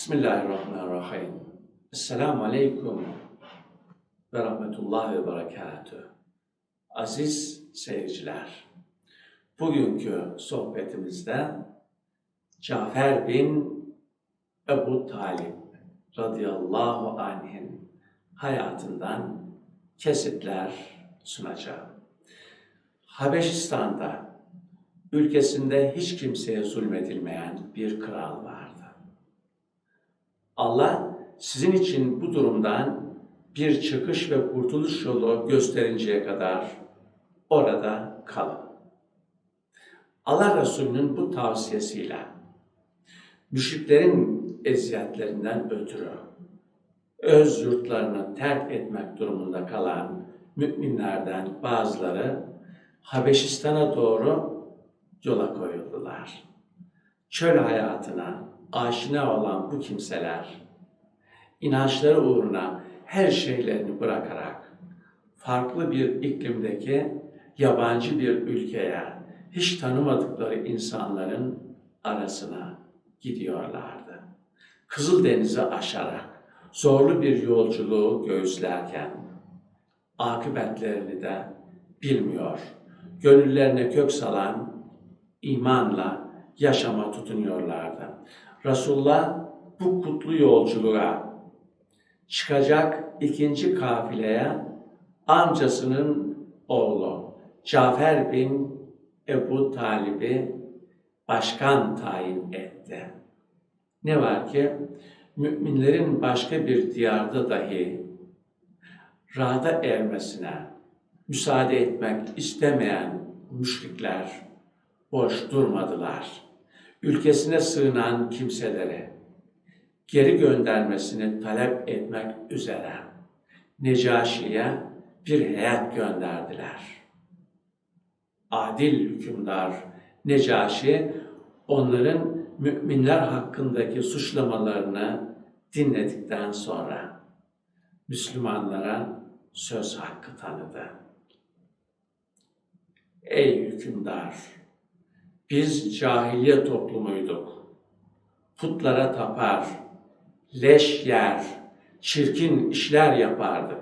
Bismillahirrahmanirrahim. Esselamu Aleyküm ve Rahmetullah ve Berekatüh. Aziz seyirciler, bugünkü sohbetimizde Cafer bin Ebu Talib radıyallahu anh'in hayatından kesitler sunacağım. Habeşistan'da ülkesinde hiç kimseye zulmedilmeyen bir kral vardı. Allah sizin için bu durumdan bir çıkış ve kurtuluş yolu gösterinceye kadar orada kalın. Allah Resulü'nün bu tavsiyesiyle müşriklerin eziyetlerinden ötürü öz yurtlarını terk etmek durumunda kalan müminlerden bazıları Habeşistan'a doğru yola koyuldular. Çöl hayatına aşina olan bu kimseler inançları uğruna her şeylerini bırakarak farklı bir iklimdeki yabancı bir ülkeye hiç tanımadıkları insanların arasına gidiyorlardı. Kızıldeniz'i aşarak zorlu bir yolculuğu göğüslerken akıbetlerini de bilmiyor. Gönüllerine kök salan imanla yaşama tutunuyorlardı. Resulullah bu kutlu yolculuğa çıkacak ikinci kafileye amcasının oğlu Cafer bin Ebu Talib'i başkan tayin etti. Ne var ki müminlerin başka bir diyarda dahi rahata ermesine müsaade etmek istemeyen müşrikler boş durmadılar. Ülkesine sığınan kimseleri geri göndermesini talep etmek üzere Necaşi'ye bir heyet gönderdiler. Adil hükümdar Necaşi onların müminler hakkındaki suçlamalarını dinledikten sonra Müslümanlara söz hakkı tanıdı. Ey hükümdar! Biz cahiliye toplumuyduk. Putlara tapar, leş yer, çirkin işler yapardık.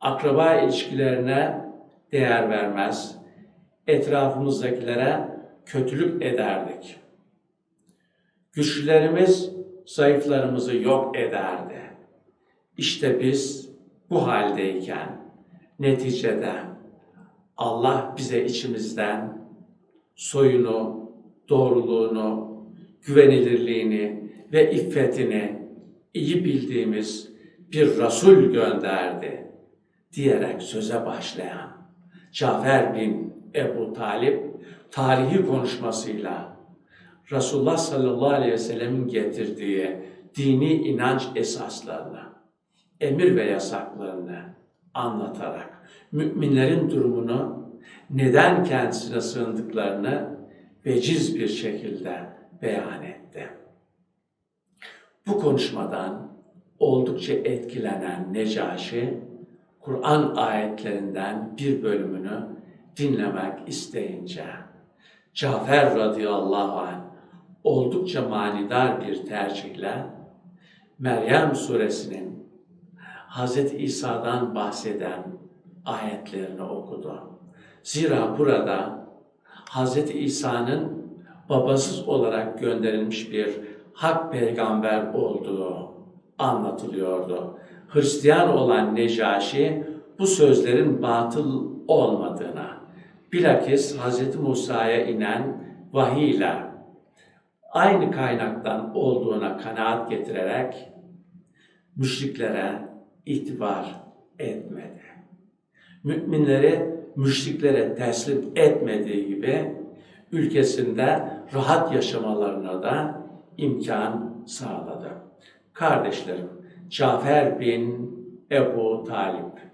Akraba ilişkilerine değer vermez, etrafımızdakilere kötülük ederdik. Güçlülerimiz zayıflarımızı yok ederdi. İşte biz bu haldeyken neticede Allah bize içimizden soyunu, doğruluğunu, güvenilirliğini ve iffetini iyi bildiğimiz bir Resul gönderdi diyerek söze başlayan Cafer bin Ebu Talip tarihi konuşmasıyla Resulullah sallallahu aleyhi ve sellemin getirdiği dini inanç esaslarını, emir ve yasaklarını anlatarak müminlerin durumunu neden kendisine sığındıklarını veciz bir şekilde beyan etti. Bu konuşmadan oldukça etkilenen Necaşi, Kur'an ayetlerinden bir bölümünü dinlemek isteyince, Cafer radıyallahu anh oldukça manidar bir tercihle Meryem suresinin Hz. İsa'dan bahseden ayetlerini okudu. Zira burada Hz. İsa'nın babasız olarak gönderilmiş bir hak peygamber olduğu anlatılıyordu. Hristiyan olan Necaşi bu sözlerin batıl olmadığına, bilakis Hz. Musa'ya inen vahiy ile aynı kaynaktan olduğuna kanaat getirerek müşriklere itibar etmedi. Müminleri müşriklere teslim etmediği gibi ülkesinde rahat yaşamalarına da imkan sağladı. Kardeşlerim, Cafer bin Ebu Talip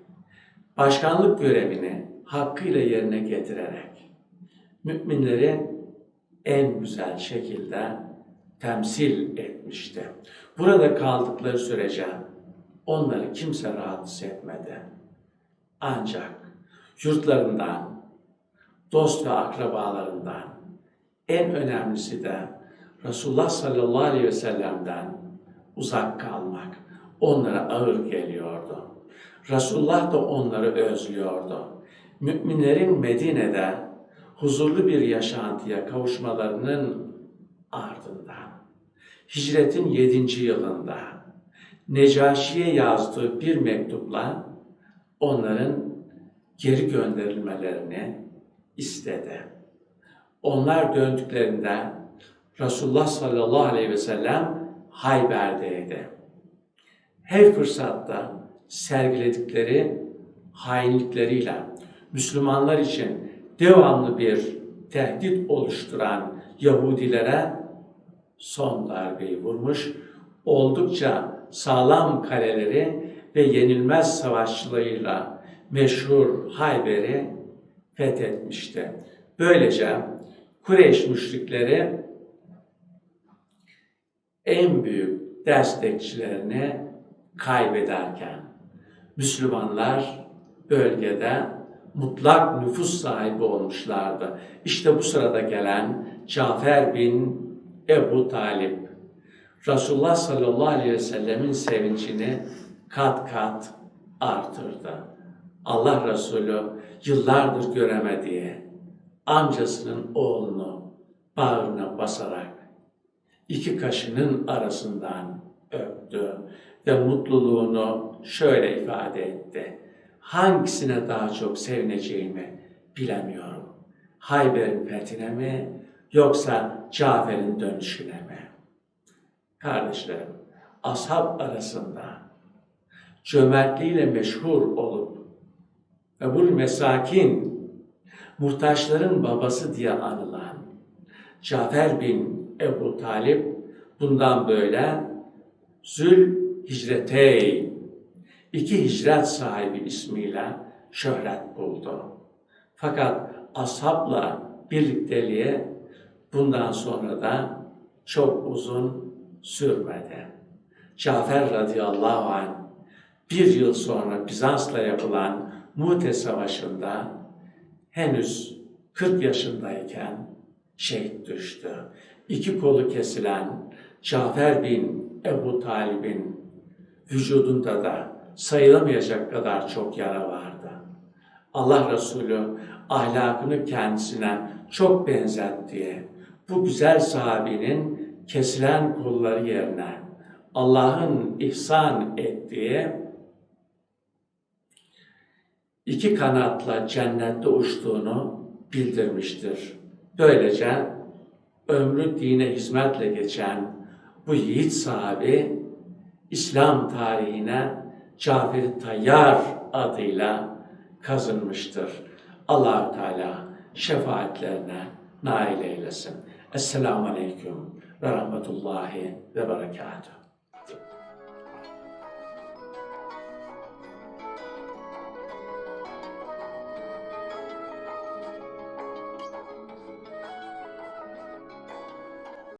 başkanlık görevini hakkıyla yerine getirerek müminleri en güzel şekilde temsil etmişti. Burada kaldıkları sürece onları kimse rahatsız etmedi. Ancak yurtlarından, dost ve akrabalarından, en önemlisi de Resulullah sallallahu aleyhi ve sellem'den uzak kalmak onlara ağır geliyordu. Resulullah da onları özlüyordu. Müminlerin Medine'de huzurlu bir yaşantıya kavuşmalarının ardından hicretin 7. yılında Necaşi'ye yazdığı bir mektupla onların geri gönderilmelerini istedi. Onlar döndüklerinde Resulullah sallallahu aleyhi ve sellem Hayber'deydi. Her fırsatta sergiledikleri hainlikleriyle Müslümanlar için devamlı bir tehdit oluşturan Yahudilere son darbeyi vurmuş, oldukça sağlam kaleleri ve yenilmez savaşçılarıyla meşhur Hayber'i fethetmişti. Böylece Kureyş müşrikleri en büyük destekçilerini kaybederken Müslümanlar bölgede mutlak nüfus sahibi olmuşlardı. İşte bu sırada gelen Cafer bin Ebu Talip Resulullah sallallahu aleyhi ve sellemin sevincini kat kat artırdı. Allah Resulü yıllardır göremediği amcasının oğlunu bağrına basarak iki kaşının arasından öptü ve mutluluğunu şöyle ifade etti. Hangisine daha çok sevineceğimi bilemiyorum. Hayber'in fethine mi yoksa Cafer'in dönüşüne mi? Kardeşlerim, ashab arasında cömertliğiyle meşhur olup ve bu mesakin muhtaçların babası diye anılan Cafer bin Ebu Talip bundan böyle Zül Hicretey iki hicret sahibi ismiyle şöhret buldu. Fakat ashabla birlikteliğe bundan sonra da çok uzun sürmedi. Cafer radıyallahu anh bir yıl sonra Bizans'la yapılan Mute Savaşı'nda henüz 40 yaşındayken şehit düştü. İki kolu kesilen Cafer bin Ebu Talib'in vücudunda da sayılamayacak kadar çok yara vardı. Allah Resulü ahlakını kendisine çok benzettiği bu güzel sahabinin kesilen kolları yerine Allah'ın ihsan ettiği iki kanatla cennette uçtuğunu bildirmiştir. Böylece ömrü dine hizmetle geçen bu yiğit sahabi İslam tarihine Cafer-i Tayyar adıyla kazınmıştır. allah Teala şefaatlerine nail eylesin. Esselamu Aleyküm ve Rahmetullahi ve Berekatuhu.